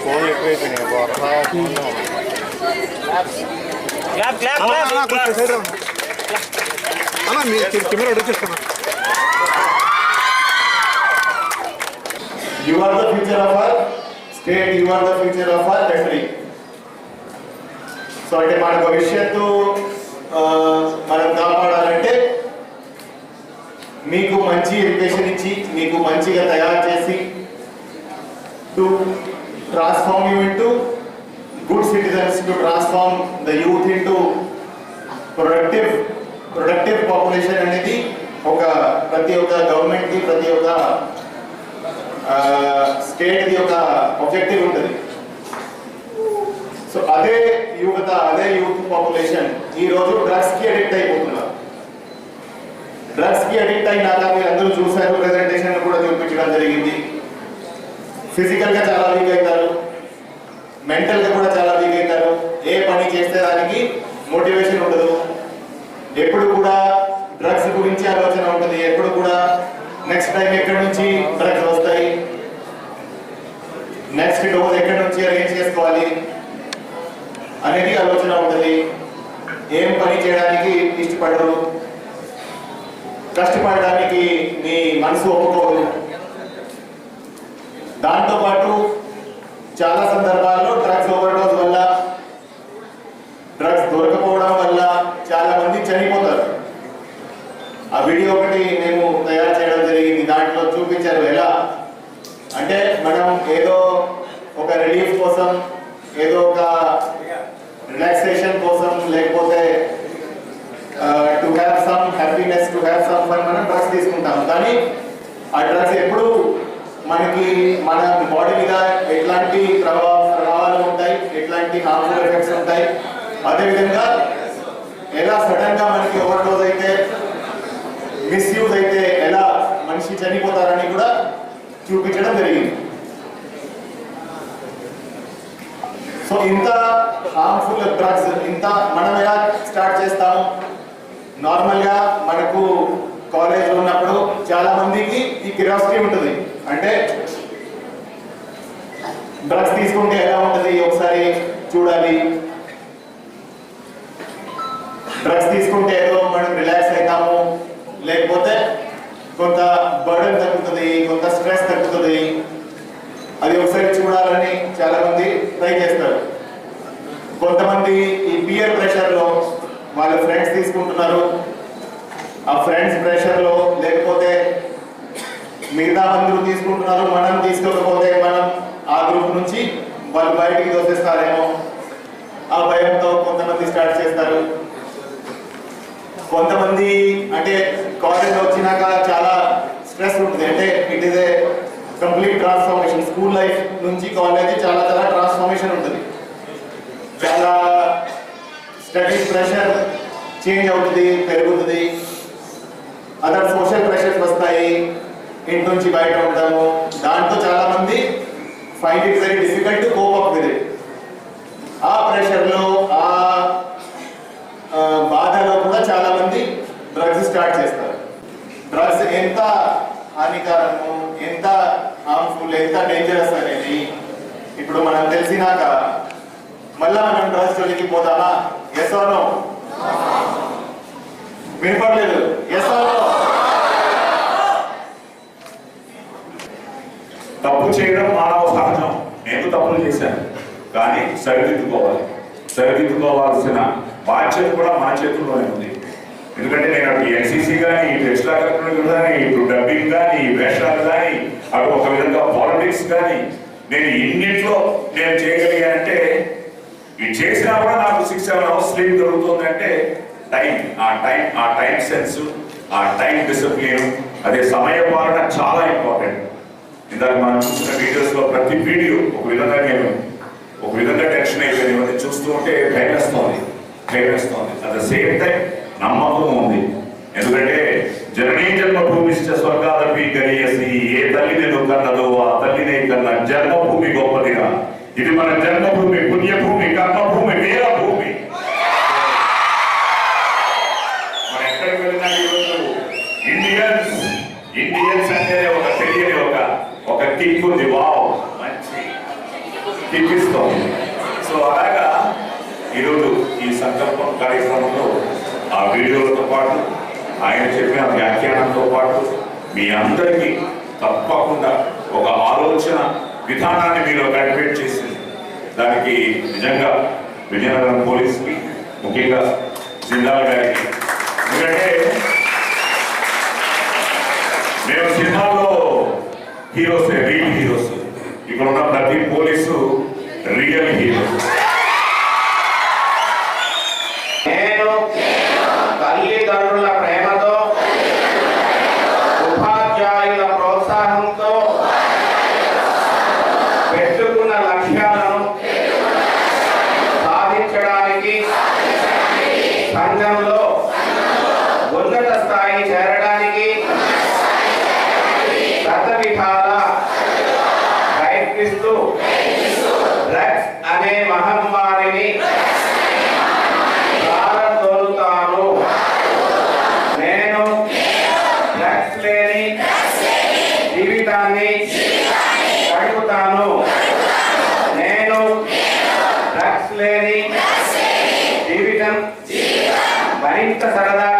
Phone ఎక్కువైపోయినాయి బాగా clap clap అలా, మీ కెమెరా వచ్చేస్తున్నా you are the future of our state you are the future of our country so అంటే మన భవిష్యత్తు మనం కాపాడాలంటే మీకు మంచి ఎడ్యుకేషన్ ఇచ్చి మీకు మంచిగా తయారు చేసి to transform you into good citizens to transform the youth into productive productive population అనేది ఒక ప్రతి ఒక్క గవర్నమెంట్కి ప్రతి ఒక్క స్టేట్ది ఒక ఆబ్జెక్టివ్ ఉంటుంది. సో అదే యువత అదే యూత్ పాపులేషన్ ఈ రోజు అడిక్ట్ అయిపోతున్నారు. డ్రగ్స్కి అడిక్ట్ అయినాక మీరు అందరూ చూసారు ప్రెజెంటేషన్ కూడా చూపించడం జరిగింది. ఫిజికల్గా చాలా వీక్ అవుతారు. మెంటల్గా కూడా చాలా వీక్ అవుతారు. ఏ పని చేస్తే దానికి మోటివేషన్ ఉండదు. ఎప్పుడు కూడా డ్రగ్స్ గురించి ఆలోచన ఉంటుంది. ఎప్పుడు కూడా నెక్స్ట్ టైం ఎక్కడి నుంచి డ్రగ్స్ వస్తాయి? నెక్స్ట్ డోస్ ఎక్కడి నుంచి అరేంజ్ చేసుకోవాలి? అనేది ఆలోచన ఉంటుంది. ఏం పని చేయడానికి ఇష్టపడరు. కష్టపడడానికి మీ మనసు ఒప్పుకోదు. దాంతో పాటు చాలా సందర్భాల్లో డ్రగ్స్ ఓవర్డోస్ వల్ల డ్రగ్స్ దొరకపోవడం వల్ల చాలా మంది చనిపోతారు. ఆ వీడియో ఒకటి మేము తయారు చేయడం జరిగింది. దాంట్లో చూపించారు ఎలా అంటే మనం ఏదో ఒక రిలీఫ్ కోసం ఏదో ఒక రిలాక్సేషన్ కోసం లేకపోతే to have some happiness to have some fun మనం డ్రగ్స్ తీసుకుంటాం. కానీ ఆ డ్రగ్స్ ఎప్పుడు మనకి మన బాడీ మీద ఎట్లాంటి ప్రభావ ప్రభావాలు ఉంటాయి ఎట్లాంటి హార్మ్ఫుల్ ఎఫెక్ట్స్ ఉంటాయి. అదేవిధంగా ఎలా సడన్గా మనకి ఓవర్డోజ్ అయితే మిస్యూజ్ అయితే ఎలా మనిషి చనిపోతారని కూడా చూపించడం జరిగింది. సో ఇంత హార్మ్ఫుల్ డ్రగ్స్ ఇంత మనం ఎలా స్టార్ట్ చేస్తాము? నార్మల్గా మనకు కాలేజ్లో ఉన్నప్పుడు చాలా మందికి ఈ క్యూరియాసిటీ ఉంటుంది అంటే డ్రగ్స్ తీసుకుంటే ఎలా ఉంటుంది? ఒకసారి చూడాలి. డ్రగ్స్ తీసుకుంటే ఏదో మనం రిలాక్స్ అవుతాము. లేకపోతే కొంత బర్డన్ తగ్గుతుంది కొంత స్ట్రెస్ తగ్గుతుంది. అది ఒకసారి చూడాలని చాలా మంది ట్రై చేస్తారు. కొంతమంది ఈ పియర్ ప్రెషర్లో వాళ్ళ ఫ్రెండ్స్ తీసుకుంటున్నారు. ఆ ఫ్రెండ్స్ ప్రెషర్లో లేకపోతే మిగతా అందరూ తీసుకుంటున్నారు మనం తీసుకోకపోతే మనం వాళ్ళు బయటికి దోసేస్తారేమో ఆ భయంతో కొంతమంది స్టార్ట్ చేస్తారు. కొంతమంది అంటే కాలేజ్ వచ్చినాక చాలా స్ట్రెస్ ఉంటుంది. అంటే it is a complete transformation school life నుంచి కాలేజ్ చాలా చాలా ట్రాన్స్ఫర్మేషన్ ఉంటుంది. చాలా స్టడీస్ ప్రెషర్ చేంజ్ అవుతుంది పెరుగుతుంది. అదర్ సోషల్ ప్రెషర్స్ వస్తాయి. ఇంటి నుంచి బయట ఉంటాము. దాంతో చాలామంది మంది find it very difficult to cope up with it ఆ ప్రెషర్లో ఆ ఆ, బాధలో కూడా చాలా మంది డ్రగ్స్ స్టార్ట్ చేస్తారు. డ్రగ్స్ ఎంత హానికరము ఎంత హార్మ్ఫుల్ ఎంత డేంజరస్ అనేది ఇప్పుడు మనం తెలిసినాక మళ్ళా మనం డ్రగ్స్ జోలికి పోతామా? ఎస్ నో వినపడలేదు. ఎస్ తప్పు చేయడం మానవ తప్పులు చేశాను. కానీ సరిదిద్దుకోవాలి. సరిదిద్దుకోవాల్సిన బాధ్యత కూడా మన చేతుల్లోనే ఉంది. ఎందుకంటే నేను అటు ఎన్సీసీ కానీ ఇటు ఎక్స్ట్రా కరికులర్ కానీ ఇటు డబ్బింగ్ కానీ వేషాలు కానీ అటు ఒక విధంగా పాలిటిక్స్ కానీ నేను ఇన్నిట్లో నేను చేయగలిగానంటే ఇది చేసినా కూడా నాకు సిక్స్ సెవెన్ అవర్స్ స్లీప్ దొరుకుతుందంటే టైం ఆ టైం ఆ టైం సెన్స్ ఆ టైం డిసిప్లిన్ అదే సమయ పాలన చాలా ఇంపార్టెంట్ ఇందాక మనం చూసిన వీడియోస్లో ప్రతి వీడియో ఒక విధంగా నేను ఒక విధంగా టెన్షన్ అయిపోయింది. ఇవన్నీ చూస్తూ ఉంటే భయం వేస్తుంది భయం వేస్తుంది అట్ ద సేమ్ టైం నమ్మకం ఉంది. ఎందుకంటే జననీ జన్మ భూమిష్ట స్వర్గాదపి గరియసి ఏ తల్లి నేను కన్నదో ఆ తల్లినే కన్న జన్మభూమి గొప్పదిగా ఇది మన జన్మభూమి పుణ్యభూమి కర్మభూమి వీరభూమి మనం ఎక్కడికి వెళ్ళినా ఈరోజు ఇండియన్స్ ఇండియన్స్ అంటే ఒక కిక్ ఉంది వావ్ మంచి సో అలాగా ఈరోజు ఈ సంకల్పం కార్యక్రమంలో ఆ వీడియోలతో పాటు ఆయన చెప్పిన వ్యాఖ్యానంతో పాటు మీ అందరికీ తప్పకుండా ఒక ఆలోచన విధానాన్ని మీరు కల్టివేట్ చేసింది. దానికి నిజంగా విజయనగరం పోలీస్కి ముఖ్యంగా జిల్లాల గారికి. ఎందుకంటే మేము హీరోస్ రియల్ హీరోస్. ఇక్కడ ఉన్న ప్రతి పోలీసు రియల్ హీరోస్ నేను తల్లిదండ్రుల ప్రేమతో ఉపాధ్యాయుల ప్రోత్సాహంతో పెట్టుకున్న లక్ష్యాలను సాధించడానికి సంఘంలో ఉన్నత స్థాయి చేరడానికి మహమ్మారిని ప్రారంభోతాను నేను డ్రగ్స్ లేని జీవితాన్ని గడుపుతాను. నేను డ్రగ్స్ లేని జీవితం మరింత సరదాగా